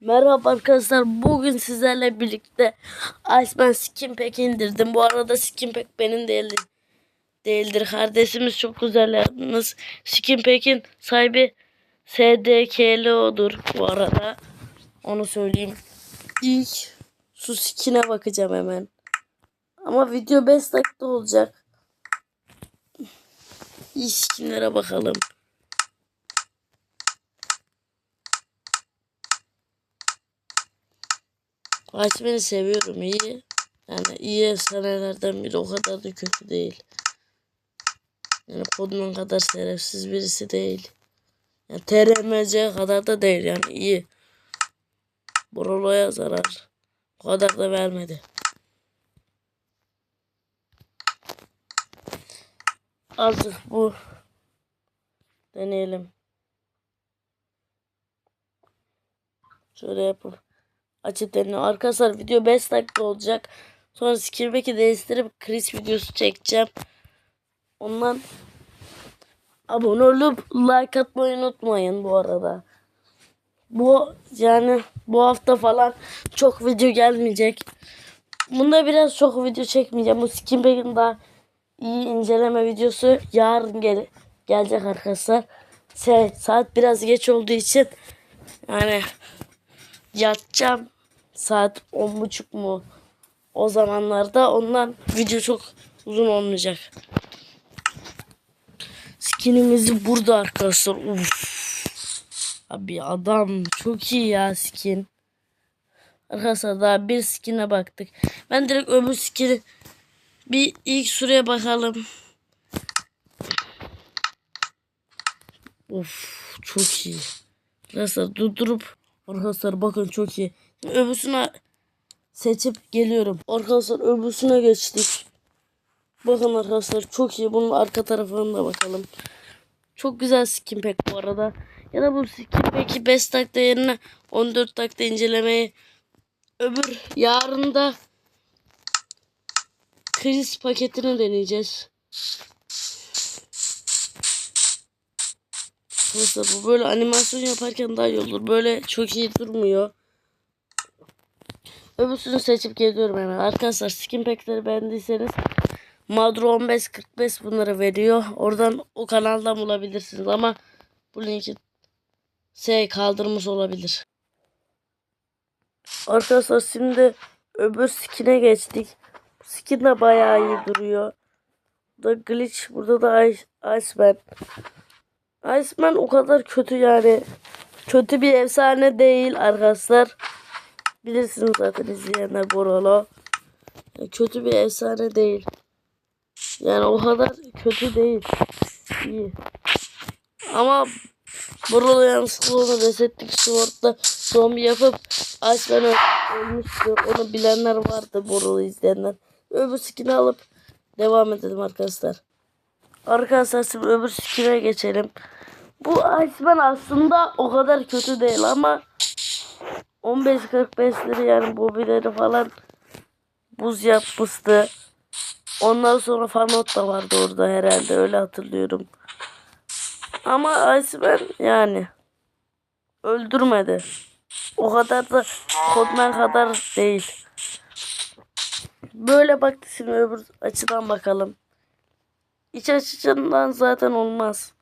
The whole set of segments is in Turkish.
Merhaba arkadaşlar. Bugün sizlerle birlikte Iceman Skin Pack indirdim. Bu arada Skin Pack benim değildir. Değildir. Kardeşimiz çok güzel yaptınız. Skin Pack'in sahibi SDKLO'dur bu arada. Onu söyleyeyim. İlk su skin'e bakacağım hemen. Ama video 5 dakika olacak. İyi skinlere bakalım. Açmanı seviyorum iyi. Yani iyi efsanelerden biri o kadar da kötü değil. Yani Podman kadar şerefsiz birisi değil. Yani TRMC kadar da değil yani iyi. Borolo'ya zarar. O kadar da vermedi. Azıcık bu. Deneyelim. Şöyle yapalım açıp deniyor. Arkadaşlar video 5 dakika olacak. Sonra Skillback'i değiştirip Chris videosu çekeceğim. Ondan abone olup like atmayı unutmayın bu arada. Bu yani bu hafta falan çok video gelmeyecek. Bunda biraz çok video çekmeyeceğim. Bu Skillback'in daha iyi inceleme videosu yarın gel gelecek arkadaşlar. Şey, saat biraz geç olduğu için yani yatacağım saat on buçuk mu o zamanlarda ondan video çok uzun olmayacak. Skinimiz burada arkadaşlar. Uf. Abi adam çok iyi ya skin. Arkadaşlar daha bir skin'e baktık. Ben direkt öbür skin'i bir ilk sıraya bakalım. Of çok iyi. Arkadaşlar durdurup arkadaşlar bakın çok iyi. Öbürsüne seçip geliyorum. Arkadaşlar öbürsüne geçtik. Bakın arkadaşlar çok iyi. Bunun arka tarafına da bakalım. Çok güzel skin pack bu arada. Ya da bu skin pack'i 5 dakika yerine 14 dakika incelemeyi öbür yarın da kriz paketini deneyeceğiz. Arkadaşlar bu böyle animasyon yaparken daha iyi olur. Böyle çok iyi durmuyor. Öbürsünü seçip geliyorum hemen. Arkadaşlar skin pack'leri beğendiyseniz Madro 1545 bunları veriyor. Oradan o kanaldan bulabilirsiniz ama bu linki şey kaldırmış olabilir. Arkadaşlar şimdi öbür skin'e geçtik. Skin de bayağı iyi duruyor. Burada glitch, burada da Ice, Iceman. Iceman o kadar kötü yani. Kötü bir efsane değil arkadaşlar. Bilirsiniz zaten izleyenler Borolo. Kötü bir efsane değil. Yani o kadar kötü değil. İyi. Ama Borolo yanlışlıkla onu resetlik sword'da zombi yapıp Iceman öl- ölmüştü. Onu bilenler vardı Borolo izleyenler. Öbür skin'i alıp devam edelim arkadaşlar. Arkadaşlar şimdi öbür skin'e geçelim. Bu Iceman aslında o kadar kötü değil ama 15.45'leri yani bobileri falan buz yapmıştı. Ondan sonra fanot da vardı orada herhalde öyle hatırlıyorum. Ama Iceman yani öldürmedi. O kadar da Kodman kadar değil. Böyle baktı şimdi öbür açıdan bakalım. İç açıdan zaten olmaz.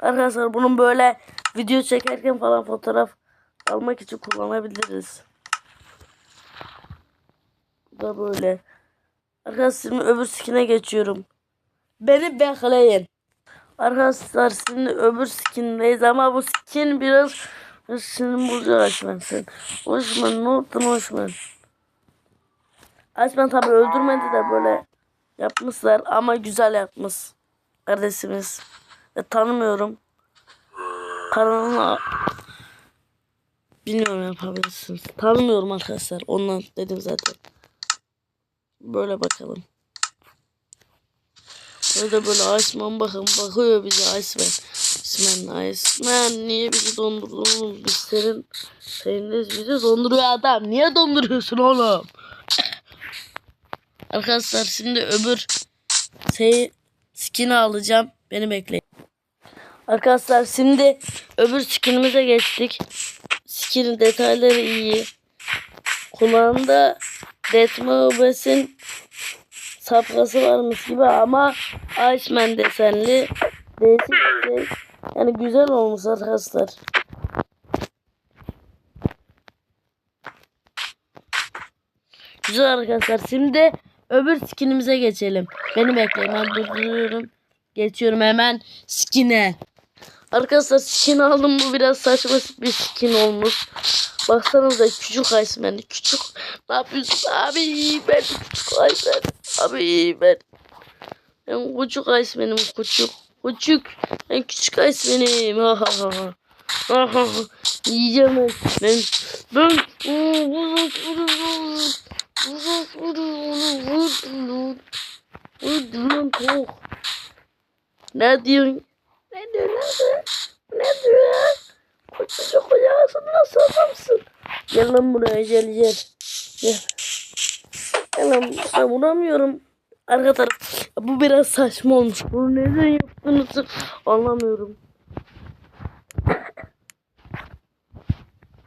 Arkadaşlar bunun böyle video çekerken falan fotoğraf almak için kullanabiliriz. Bu da böyle. Arkadaşlar şimdi öbür skin'e geçiyorum. Beni bekleyin. Arkadaşlar şimdi öbür skin'deyiz ama bu skin biraz şimdi bulacak Açman sen. Osman ne oldu Osman? Açman tabi öldürmedi de böyle yapmışlar ama güzel yapmış kardeşimiz. Ve tanımıyorum. Kanalına bilmiyorum yapabilirsiniz. Tanımıyorum arkadaşlar. Ondan dedim zaten. Böyle bakalım. Böyle böyle Iceman bakın bakıyor bize Iceman. Iceman Iceman niye bizi dondurdun oğlum? Biz senin de bizi donduruyor adam. Niye donduruyorsun oğlum? Arkadaşlar şimdi öbür şey skin'i alacağım. Beni bekleyin. Arkadaşlar şimdi öbür skinimize geçtik. Skinin detayları iyi. Kulağında Deathmobes'in sapkası varmış gibi ama Iceman desenli. Değişik şey. Yani güzel olmuş arkadaşlar. Güzel arkadaşlar. Şimdi öbür skinimize geçelim. Beni bekleyin. Ben durduruyorum. Geçiyorum hemen skine. Arkadaşlar skin aldım. Bu biraz saçma bir skin olmuş. Baksanıza küçük Iceman. Küçük. Ne yapıyorsun abi? Ben küçük Iceman. Abi ben. Ben küçük Iceman'im. Küçük. Küçük. Ben küçük Iceman'im. Ha ha ha. ha. Ha ha. Yiyeceğim ben. Ben. Ben. Vur vur vur vur. Vurdum çok. Ne diyorsun? Ne diyor ne diyor? Ne diyor ya? Koca kocasın nasıl adamsın? Gel lan buraya gel gel. Gel. Gel lan ben vuramıyorum. Arka taraf. Bu biraz saçma olmuş. Bunu neden yaptığınızı anlamıyorum.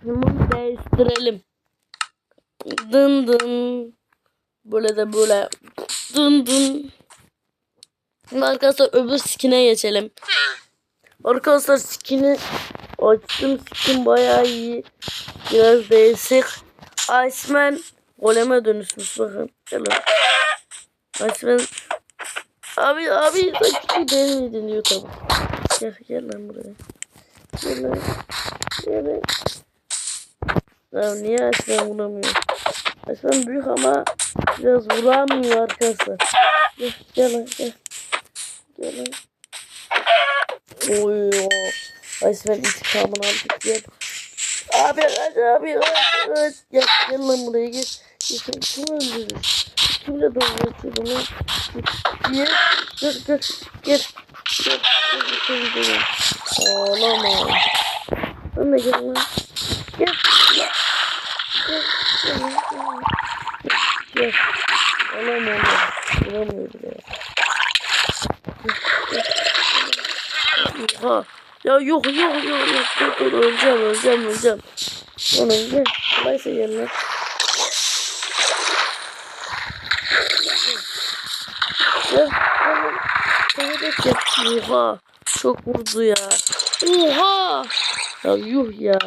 Bunu değiştirelim. Dın dın. Böyle de böyle. Dın dın. Arkadaşlar öbür skin'e geçelim. Arkadaşlar skin'i açtım. Skin bayağı iyi. Biraz değişik. Iceman goleme dönüşmüş bakın. Gel. Iceman Abi abi sanki değil miydin diyor tabi. Gel gel lan buraya. Gel lan. Gel lan. Ya niye Iceman vuramıyor? Iceman büyük ama biraz vuramıyor arkadaşlar. Gel gel lan gel. Gel lan. Oy. Iceman intikamını aldık gel. Abi kaç abi kaç kaç. Gel gel lan buraya gel. Gel sen kim öldürür? Kimle dalga bunu? Gel gel gel gel. Gel gel gel gel. Ağlama. Sen de gel lan. Gel. Gel. Gel. Gel. Gel. Gel. Ağlama. Vuramıyorum ya. Ha. Ya yok yok yok yok. Dur dur öleceğim öleceğim öleceğim. Oğlum gel. Kolaysa gel lan. Gel. Gel. Gel. Gel. Oha. Çok vurdu ya. Oha. Ya yuh ya.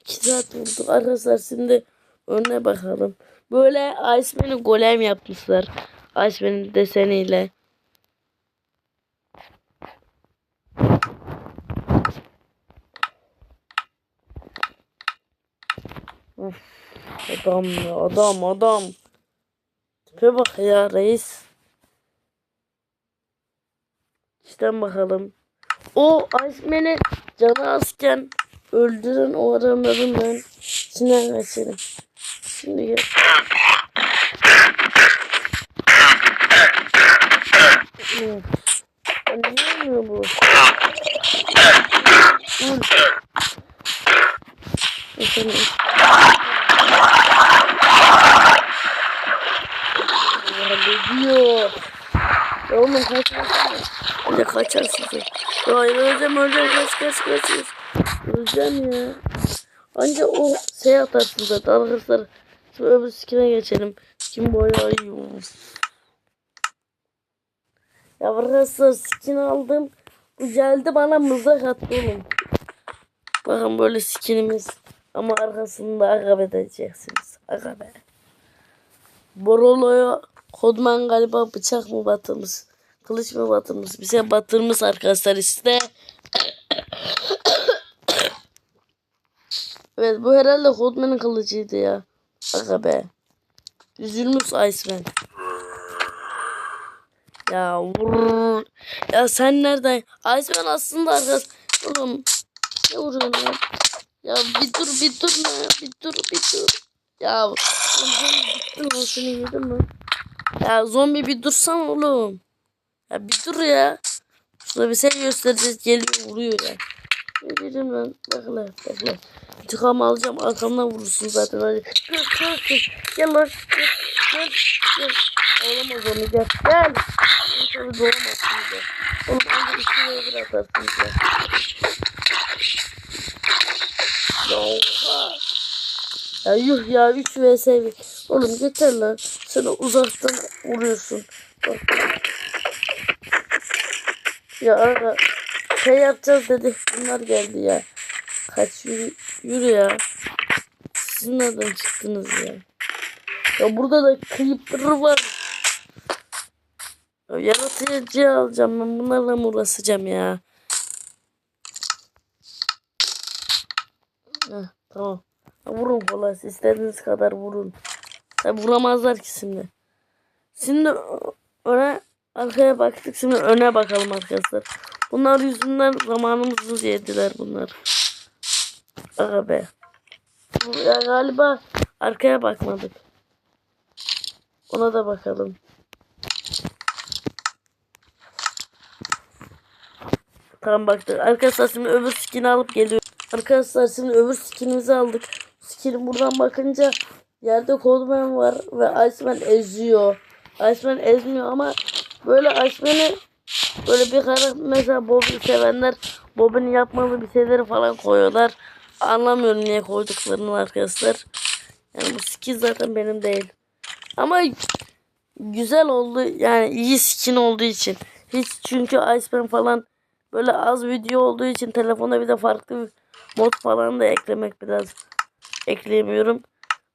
İki saat vurdu. Arkadaşlar şimdi önüne bakalım. Böyle Iceman'i golem yapmışlar. Iceman'in deseniyle. Of, adam ya adam adam. Tipe bak ya reis. İşten bakalım. O Iceman'i canı azken öldüren o adamların ben geçelim. Şimdi gel. Of. Ya Niye olmuyor bu? Dur. Efendim. Ya ne diyor? Ya oğlum kaçmasana. Ne kaçarsın sen? Ya öleceğim öleceğim kaç kaç kaç. kaç. Öleceğim ya. Anca o şey atarsın zaten arkadaşlar. Şimdi öbür skine geçelim. Skin bayağı iyi olmuş. Ya arkadaşlar skin aldım. Bu geldi bana mızrak attı oğlum. Bakın böyle skinimiz. Ama arkasında agab edeceksiniz. Agabe. Borolo'ya Kodman galiba bıçak mı batırmış? Kılıç mı batırmış? Bir şey batırmış arkadaşlar işte. evet bu herhalde Kodman'ın kılıcıydı ya. Agabe. Üzülmüş Iceman. Ya vurur. Ya sen nereden? Iceman aslında arkadaş. Oğlum. Ne vuruyorsun lan? Ya bir dur bir dur lan. Bir dur bir dur. Ya zombi gittin lan seni yedim lan. Ya zombi bir dursan oğlum. Ya bir dur ya. Şurada bir şey göstereceğiz geliyor vuruyor ya. Girin lan. Bekle bekle. İntikamı alacağım arkamdan vurursun zaten hadi. Gel gel gel. Gel lan. Gel gel. gel. Olamaz onu gel. Gel. Tabii doğamazsın gel. Oğlum önce iki öbür atarsın. Ya oha. Ya yuh ya 3 vs 1. Oğlum yeter lan. Sen uzaktan vuruyorsun. Bak. Ya ara şey yapacağız dedi. Bunlar geldi ya. Kaç yürü, yürü ya. Siz nereden çıktınız ya? Ya burada da creeper var. Ya yaratıcı alacağım ben bunlarla mı uğraşacağım ya? Heh, tamam. Vurun kolay istediğiniz kadar vurun. Ya vuramazlar ki şimdi. Şimdi öne arkaya baktık şimdi öne bakalım arkadaşlar. Bunlar yüzünden zamanımızı yediler bunlar. Aga be. Ya galiba arkaya bakmadık. Ona da bakalım. Tamam baktık. Arkadaşlar şimdi öbür skin'i alıp geliyor. Arkadaşlar şimdi öbür skinimizi aldık. Skin'i buradan bakınca yerde Coldman var ve Iceman eziyor. Iceman ezmiyor ama böyle Iceman'i böyle bir karakter mesela Bob'u sevenler Bob'un yapmadığı bir şeyleri falan koyuyorlar. Anlamıyorum niye koyduklarını arkadaşlar. Yani bu skin zaten benim değil. Ama güzel oldu yani iyi skin olduğu için. Hiç çünkü Iceman falan böyle az video olduğu için telefona bir de farklı mod falan da eklemek biraz ekleyemiyorum.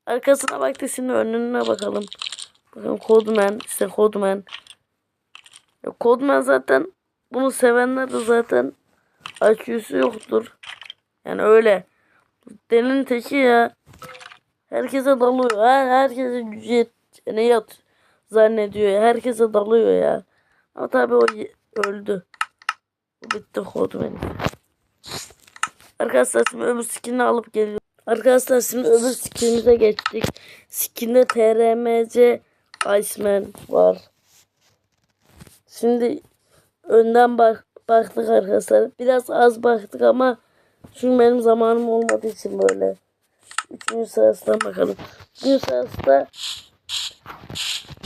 Arkasına baktık şimdi önüne bakalım. Bakın Codeman işte Codeman. Codeman zaten bunu sevenler de zaten IQ'su yoktur. Yani öyle. Delinin teki ya. Herkese dalıyor. Her, herkese gücü ne yat zannediyor. Herkese dalıyor ya. Ama tabii o öldü. Bitti Codeman. Arkadaşlar şimdi öbür skinini alıp geliyor. Arkadaşlar şimdi öbür skinimize geçtik. Skinde TRMC Iceman var. Şimdi önden bak baktık arkadaşlar. Biraz az baktık ama çünkü benim zamanım olmadığı için böyle. Üçüncü sırasından bakalım. Üçüncü sırasında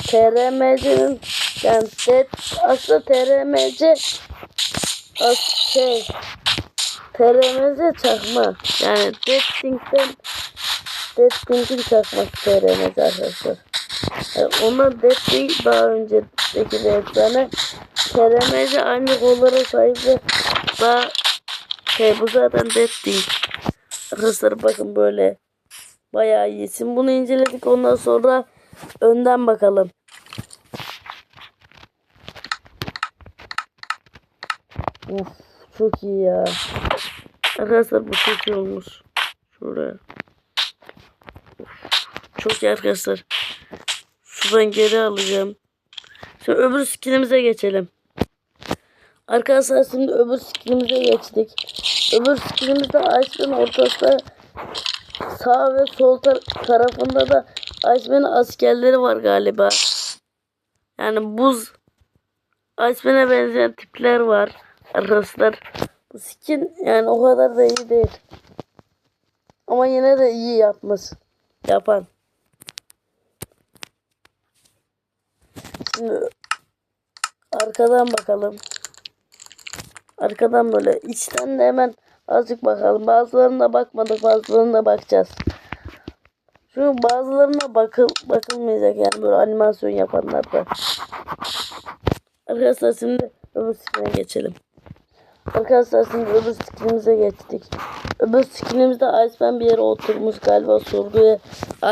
TRMC'nin yani aslında TRMC as şey TRMC çakma. Yani Dead Think'ten Dead Think'in çakması TRMC arkadaşlar. Yani ondan Dead Think daha önceki efsane. TRMC aynı kollara sahip ve daha şey bu zaten Dead Think. Arkadaşlar bakın böyle bayağı iyisin. Bunu inceledik ondan sonra önden bakalım. Of çok iyi ya. Arkadaşlar bu çok iyi olmuş. Şuraya. Çok iyi arkadaşlar. Şuradan geri alacağım. Şimdi öbür skinimize geçelim. Arkadaşlar şimdi öbür skinimize geçtik. Öbür skinimizde Iceman ortasında sağ ve sol tar- tarafında da Iceman'ın askerleri var galiba. Yani buz Iceman'e benzeyen tipler var arkadaşlar. Bu skin yani o kadar da iyi değil. Ama yine de iyi yapmış. Yapan. Şimdi arkadan bakalım. Arkadan böyle içten de hemen azıcık bakalım. Bazılarına bakmadık bazılarına bakacağız. Şu bazılarına bakıl bakılmayacak yani böyle animasyon yapanlar da. Arkadaşlar şimdi öbür geçelim. Arkadaşlar şimdi öbür skinimize geçtik. Öbür skinimizde Iceman bir yere oturmuş galiba sorguya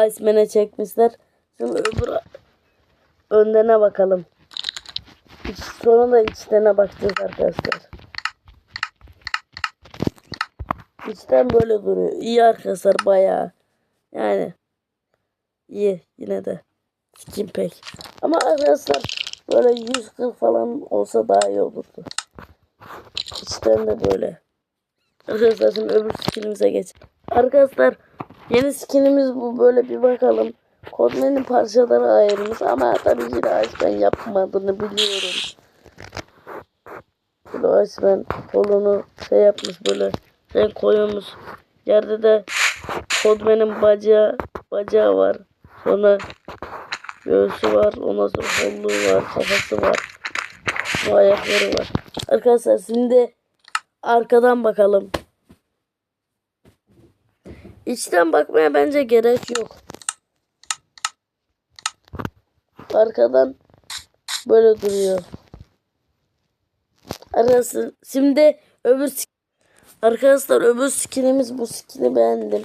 Iceman'e çekmişler. Şimdi öbür öndene bakalım. İç, sonra da içlerine bakacağız arkadaşlar. İçten böyle duruyor. İyi arkadaşlar bayağı. Yani iyi yine de. Skin pek. Ama arkadaşlar böyle 140 falan olsa daha iyi olurdu. İçten de böyle. Arkadaşlar şimdi öbür skinimize geç. Arkadaşlar yeni skinimiz bu. Böyle bir bakalım. Kodman'ın parçaları ayrılmış ama tabii ki de Iceman yapmadığını biliyorum. Böyle Iceman kolunu şey yapmış böyle Sen koyuyoruz. Yerde de Kodman'ın bacağı, bacağı var. Sonra göğsü var. Ondan sonra kolluğu var. Kafası var. Ayakları var. Arkadaşlar şimdi arkadan bakalım. İçten bakmaya bence gerek yok. Arkadan böyle duruyor. Arkadaşlar şimdi öbür Arkadaşlar öbür skinimiz bu skini beğendim.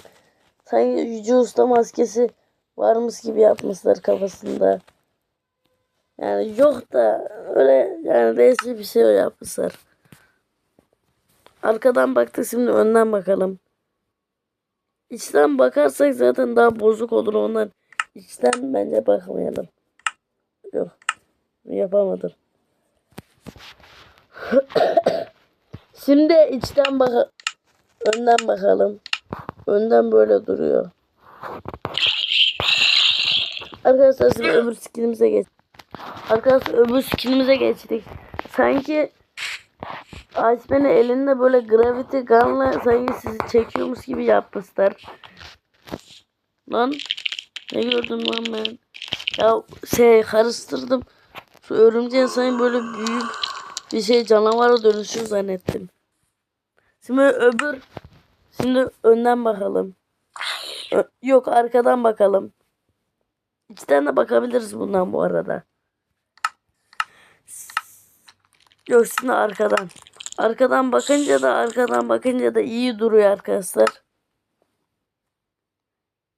Sanki Yüce Usta maskesi varmış gibi yapmışlar kafasında. Yani yok da öyle yani değişik bir şey yapmışlar. Arkadan baktık şimdi önden bakalım. İçten bakarsak zaten daha bozuk olur ondan. İçten bence bakmayalım. Yok. Yapamadım. Şimdi içten bak önden bakalım. Önden böyle duruyor. Arkadaşlar şimdi öbür skinimize geç. Arkadaşlar öbür skinimize geçtik. Sanki Iceman'ın elinde böyle gravity gun'la sanki sizi çekiyormuş gibi yapmışlar. Lan ne gördüm lan ben? Ya şey karıştırdım. Şu örümceğin sanki böyle büyük bir şey canavara dönüşüyor zannettim. Şimdi öbür şimdi önden bakalım. Ö- yok arkadan bakalım. İçten de bakabiliriz bundan bu arada. Yok şimdi arkadan. Arkadan bakınca da arkadan bakınca da iyi duruyor arkadaşlar.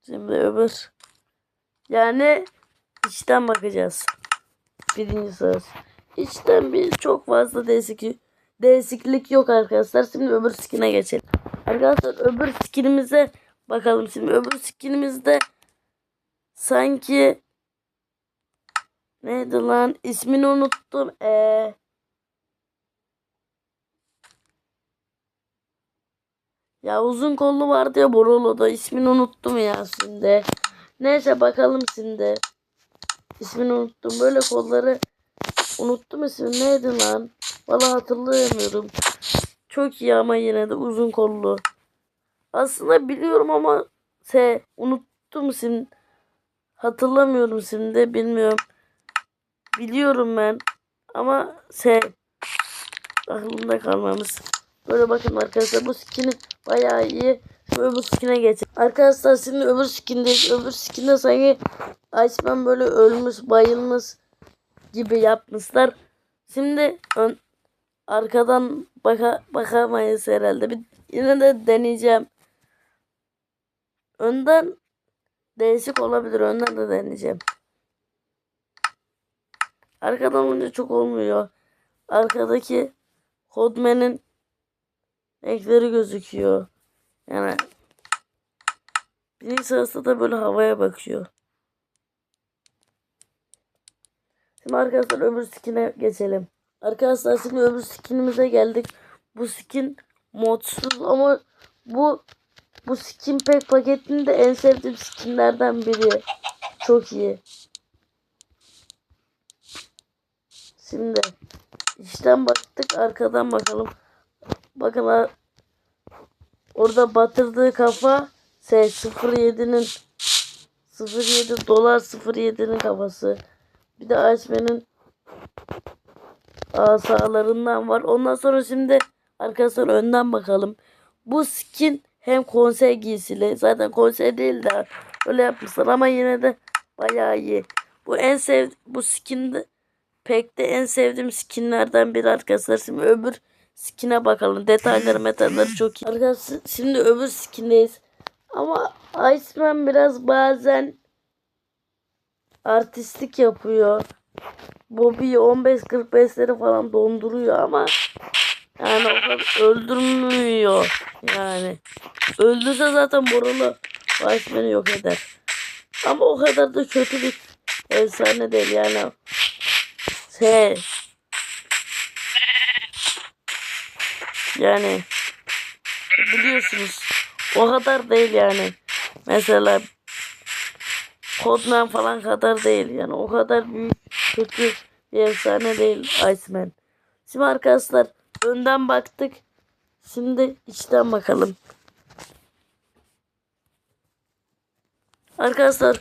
Şimdi öbür. Yani içten bakacağız. Birinci söz. İçten bir çok fazla değişik, değişiklik yok arkadaşlar. Şimdi öbür skin'e geçelim. Arkadaşlar öbür skinimize bakalım. Şimdi öbür skinimizde sanki neydi lan? İsmini unuttum. Eee Ya uzun kollu vardı ya Borolo'da. İsmini unuttum ya şimdi. Neyse bakalım şimdi. İsmini unuttum. Böyle kolları unuttum ismini. Neydi lan? Valla hatırlayamıyorum. Çok iyi ama yine de uzun kollu. Aslında biliyorum ama se unuttum şimdi. Hatırlamıyorum şimdi. Bilmiyorum. Biliyorum ben. Ama se aklımda kalmamış. Böyle bakın arkadaşlar bu skinin bayağı iyi. Şimdi öbür skine geçelim. Arkadaşlar şimdi öbür skindeyiz. Öbür skinde sanki Iceman böyle ölmüş bayılmış gibi yapmışlar. Şimdi ön, arkadan baka, bakamayız herhalde. Bir, yine de deneyeceğim. Önden değişik olabilir. Önden de deneyeceğim. Arkadan olunca çok olmuyor. Arkadaki Hodman'in renkleri gözüküyor. Yani birinci sırasında da böyle havaya bakıyor. Şimdi arkadaşlar öbür skine geçelim. Arkadaşlar şimdi öbür skinimize geldik. Bu skin modsuz ama bu bu skin pack paketinde en sevdiğim skinlerden biri. Çok iyi. Şimdi içten baktık arkadan bakalım. Bakın orada batırdığı kafa şey 07'nin 07 dolar 07'nin kafası. Bir de Iceman'ın asalarından var. Ondan sonra şimdi arkadaşlar önden bakalım. Bu skin hem konsey giysili. Zaten konsey değil de öyle yapmışlar ama yine de bayağı iyi. Bu en sev bu skinde pek de en sevdiğim skinlerden biri arkadaşlar. Şimdi öbür skine bakalım. Detayları metalleri çok iyi. Arkadaşlar şimdi öbür skindeyiz. Ama Iceman biraz bazen artistlik yapıyor. Bobby'yi 15-45'leri falan donduruyor ama yani öldürmüyor yani. Öldürse zaten Borulu Iceman'ı yok eder. Ama o kadar da kötü bir efsane değil yani. Şey yani biliyorsunuz o kadar değil yani. Mesela Kodman falan kadar değil yani o kadar büyük kötü bir efsane değil Iceman. Şimdi arkadaşlar önden baktık. Şimdi içten bakalım. Arkadaşlar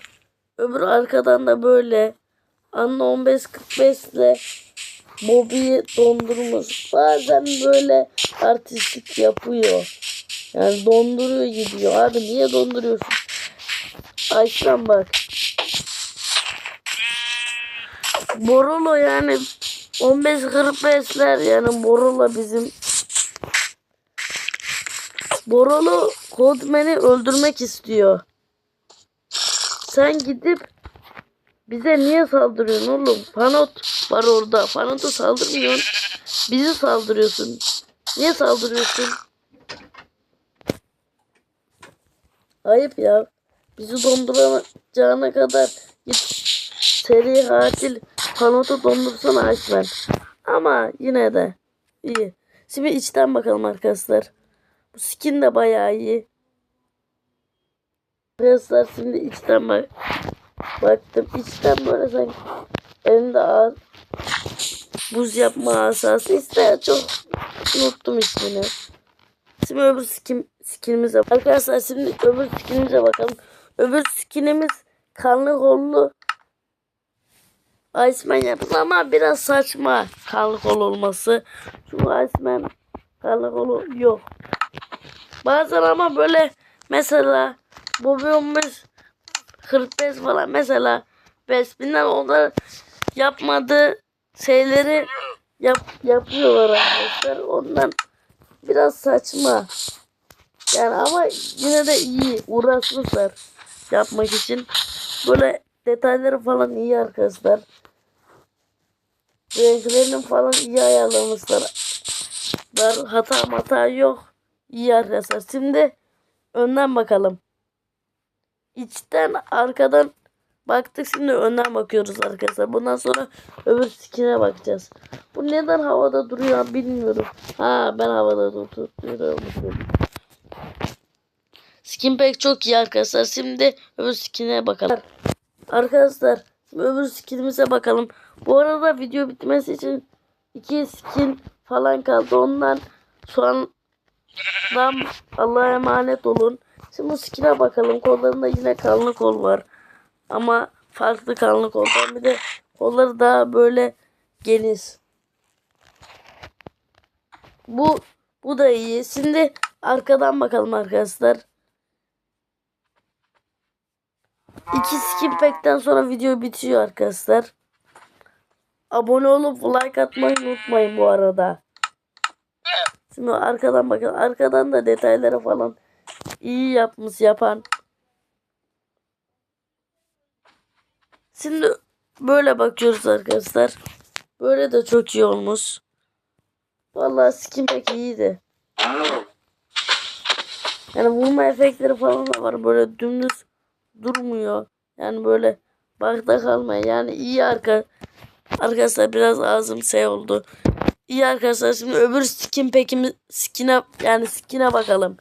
öbür arkadan da böyle Anla 1545 ile Bobby'yi dondurmuş. Bazen böyle artistlik yapıyor. Yani donduruyor gidiyor. Abi niye donduruyorsun? Ayşen bak. Borolo yani 15.45'ler yani Borolo bizim Borolo Kodman'i öldürmek istiyor. Sen gidip bize niye saldırıyorsun oğlum? Fanot var orada. Fanot'a saldırmıyorsun. Bizi saldırıyorsun. Niye saldırıyorsun? Ayıp ya. Bizi donduracağına kadar git seri katil Fanot'u dondursana Aşmen. Ama yine de iyi. Şimdi içten bakalım arkadaşlar. Bu skin de bayağı iyi. Arkadaşlar şimdi içten bak baktım. İçten böyle sanki elinde ağır buz yapma asası işte çok unuttum ismini. Şimdi öbür skin, skinimize Arkadaşlar şimdi öbür skinimize bakalım. Öbür skinimiz kanlı kollu Iceman yapısı ama biraz saçma kanlı kol olması. Çünkü Iceman kanlı kolu yok. Bazen ama böyle mesela Bobby 15 45 falan mesela Bespin'den onlar yapmadığı şeyleri yap, yapıyorlar arkadaşlar. Ondan biraz saçma. Yani ama yine de iyi uğraşmışlar yapmak için. Böyle detayları falan iyi arkadaşlar. Renklerini falan iyi ayarlamışlar. Hata hata yok. İyi arkadaşlar. Şimdi önden bakalım. İçten arkadan baktık şimdi önden bakıyoruz arkadaşlar. Bundan sonra öbür skine bakacağız. Bu neden havada duruyor bilmiyorum. Ha ben havada tutuyorum. Skin pack çok iyi arkadaşlar. Şimdi öbür skine bakalım. Arkadaşlar şimdi öbür skinimize bakalım. Bu arada video bitmesi için iki skin falan kaldı. Ondan sonra Allah'a emanet olun. Şimdi bu skin'e bakalım. Kollarında yine kanlı kol var. Ama farklı kanlı koldan bir de kolları daha böyle geniş. Bu bu da iyi. Şimdi arkadan bakalım arkadaşlar. İki skin pack'ten sonra video bitiyor arkadaşlar. Abone olup like atmayı unutmayın bu arada. Şimdi arkadan bakın. Arkadan da detaylara falan iyi yapmış yapan. Şimdi böyle bakıyoruz arkadaşlar. Böyle de çok iyi olmuş. Vallahi skin pek iyiydi. Yani vurma efektleri falan da var. Böyle dümdüz durmuyor. Yani böyle bakta kalmıyor. Yani iyi arka. Arkadaşlar biraz ağzım şey oldu. İyi arkadaşlar şimdi öbür skin pekimiz skine yani skine bakalım.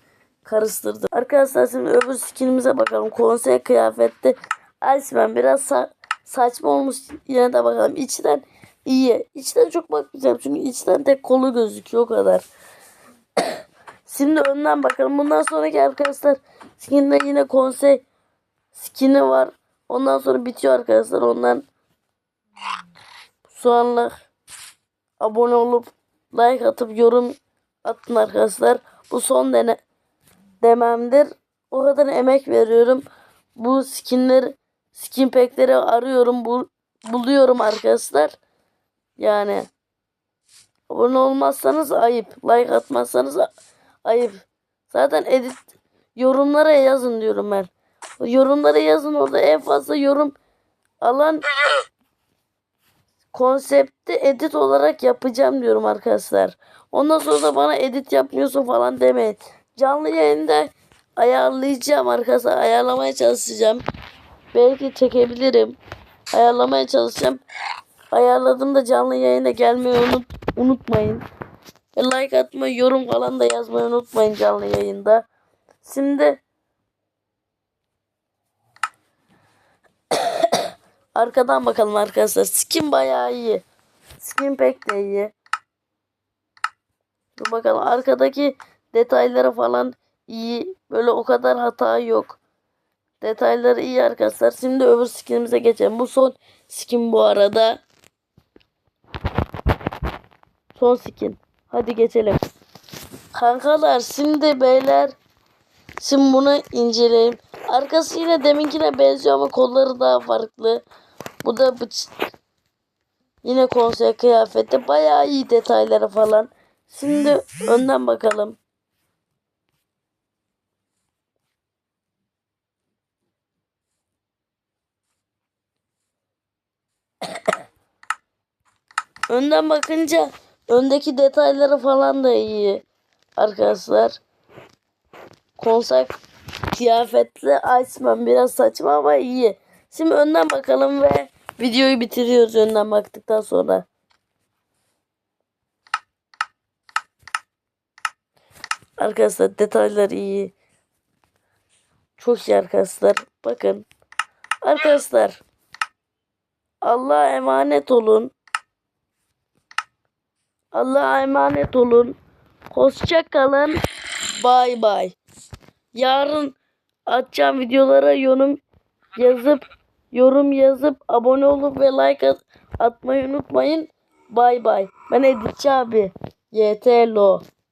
Karıştırdım. Arkadaşlar şimdi öbür skinimize bakalım. Konsey kıyafette Iceman biraz sa saçma olmuş. Yine de bakalım. İçten iyi. İçten çok bakmayacağım. Çünkü içten tek kolu gözüküyor o kadar. şimdi önden bakalım. Bundan sonraki arkadaşlar skinde yine konsey skini var. Ondan sonra bitiyor arkadaşlar. Ondan soğanla abone olup like atıp yorum atın arkadaşlar. Bu son dene dememdir. O kadar emek veriyorum. Bu skinler skin pack'leri arıyorum. Bu, buluyorum arkadaşlar. Yani abone olmazsanız ayıp. Like atmazsanız ayıp. Zaten edit yorumlara yazın diyorum ben. Yorumlara yazın orada en fazla yorum alan konsepti edit olarak yapacağım diyorum arkadaşlar. Ondan sonra da bana edit yapmıyorsun falan demeyin. Canlı yayında ayarlayacağım arkadaşlar. Ayarlamaya çalışacağım. Belki çekebilirim. Ayarlamaya çalışacağım. Ayarladığımda canlı yayına gelmeyi unut, unutmayın. E, like atmayı, yorum falan da yazmayı unutmayın canlı yayında. Şimdi arkadan bakalım arkadaşlar. Skin bayağı iyi. Skin pek de iyi. Dur bakalım arkadaki Detayları falan iyi. Böyle o kadar hata yok. Detayları iyi arkadaşlar. Şimdi öbür skinimize geçelim. Bu son skin bu arada. Son skin. Hadi geçelim. Kankalar şimdi beyler şimdi bunu inceleyelim. Arkası yine deminkine benziyor ama kolları daha farklı. Bu da yine konser kıyafeti. Bayağı iyi detayları falan. Şimdi önden bakalım. Önden bakınca öndeki detayları falan da iyi arkadaşlar. Konser kıyafetli Iceman biraz saçma ama iyi. Şimdi önden bakalım ve videoyu bitiriyoruz önden baktıktan sonra. Arkadaşlar detaylar iyi. Çok iyi arkadaşlar. Bakın. Arkadaşlar. Allah'a emanet olun. Allah'a emanet olun. Hoşça kalın. Bay bay. Yarın atacağım videolara yorum yazıp yorum yazıp abone olup ve like at- atmayı unutmayın. Bay bay. Ben Editçi abi. YTLO.